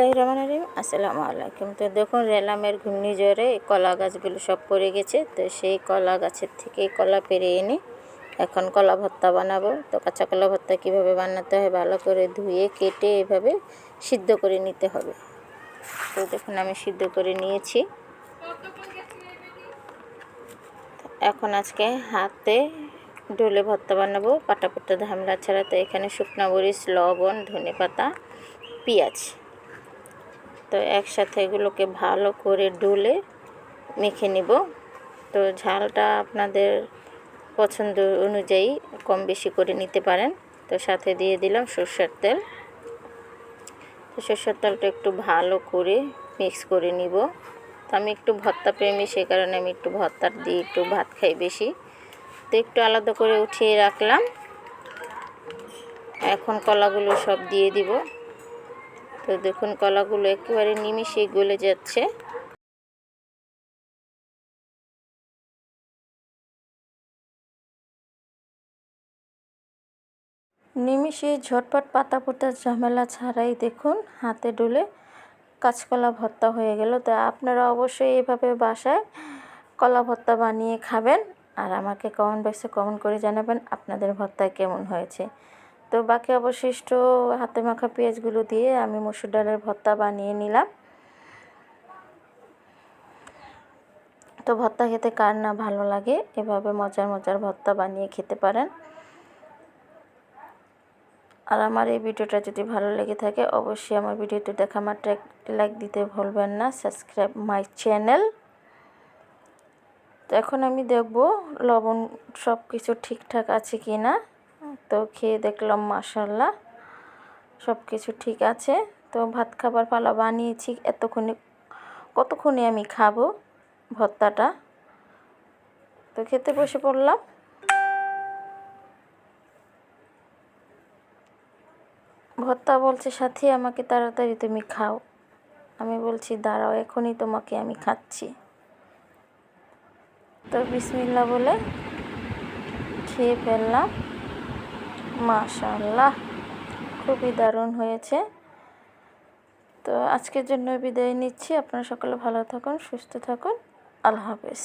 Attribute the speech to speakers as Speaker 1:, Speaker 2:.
Speaker 1: বিসমিল্লাহ রহমান রহিম। আসসালামু আলাইকুম। তো দেখুন, রেলামের ঘূর্ণিঝড়ে কলা গাছগুলো সব পড়ে গেছে। তো সেই কলা গাছের থেকে কলা পেরে এনে এখন কলা ভর্তা বানাবো। তো কাঁচা কলা ভর্তা কীভাবে বানাতে হয় ভালো করে ধুয়ে, কেটে এভাবে সিদ্ধ করে নিতে হবে। তো দেখুন, আমি সিদ্ধ করে নিয়েছি। এখন আজকে হাতে ডোলে ভর্তা বানাবো পাটা পাটা ধামলা ছাড়া। তো এখানে শুকনা মরিচ, লবণ ধনে পাতা পেঁয়াজ। তো একসাথে এগুলোকে ভালো করে ডলে মেখে নিব। তো ঝালটা আপনাদের পছন্দ অনুযায়ী কম বেশি করে নিতে পারেন। তো সাথে দিয়ে দিলাম সর্ষের তেল। তো সর্ষের তেলটা একটু ভালো করে মিক্স করে নিব। তো আমি একটু ভর্তা প্রেমী, সে কারণে আমি একটু ভর্তার দিয়ে একটু ভাত খাই বেশি। তো একটু আলাদা করে উঠিয়ে রাখলাম। এখন কলাগুলো সব দিয়ে দিব। তো দেখুন কলাগুলো একেবারে নিমিশে গলে যাচ্ছে। নিমিশে ঝটপট পাতা পোতার ঝামেলা ছাড়াই দেখুন হাতে ডলে কাঁচকলা ভর্তা হয়ে গেল। তো আপনারা অবশ্যই এভাবে বাসায় কলা ভর্তা বানিয়ে খাবেন। আর আমাকে কমেন্ট বক্সে কমেন্ট করে জানাবেন আপনাদের ভর্তা কেমন হয়েছে। তো বাকি অবশিষ্ট হাতে মাখা পেঁয়াজগুলো দিয়ে আমি মসুর ডালের ভর্তা বানিয়ে নিলাম। তো ভর্তা খেতে কার না ভালো লাগে, এভাবে মজার মজার ভর্তা বানিয়ে খেতে পারেন। আর আমার এই ভিডিওটা যদি ভালো লেগে থাকে, অবশ্যই আমার ভিডিওটি দেখা মাত্র লাইক দিতে ভুলবেন না, সাবস্ক্রাইব মাই চ্যানেল। তো এখন আমি দেখব লবণ সব কিছু ঠিকঠাক আছে কি না তো খেয়ে দেখলাম মাসাল্লাহ সব কিছু ঠিক আছে। তো ভাত খাবার পালা বানিয়েছি, এতক্ষণে, কতক্ষণে আমি খাব ভর্তাটা? তো খেতে বসে পড়লাম। ভর্তা বলছে, সাথী, আমাকে তাড়াতাড়ি তুমি খাও। আমি বলছি, দাঁড়াও, এখনই তোমাকে আমি খাচ্ছি। তো বিসমিল্লা বলে খেয়ে ফেললাম। মাশাল্লাহ খুবই দারুণ হয়েছে। তো আজকের জন্য বিদায় নিচ্ছি। আপনারা সকলে ভালো থাকুন, সুস্থ থাকুন। আল্লাহ হাফেজ।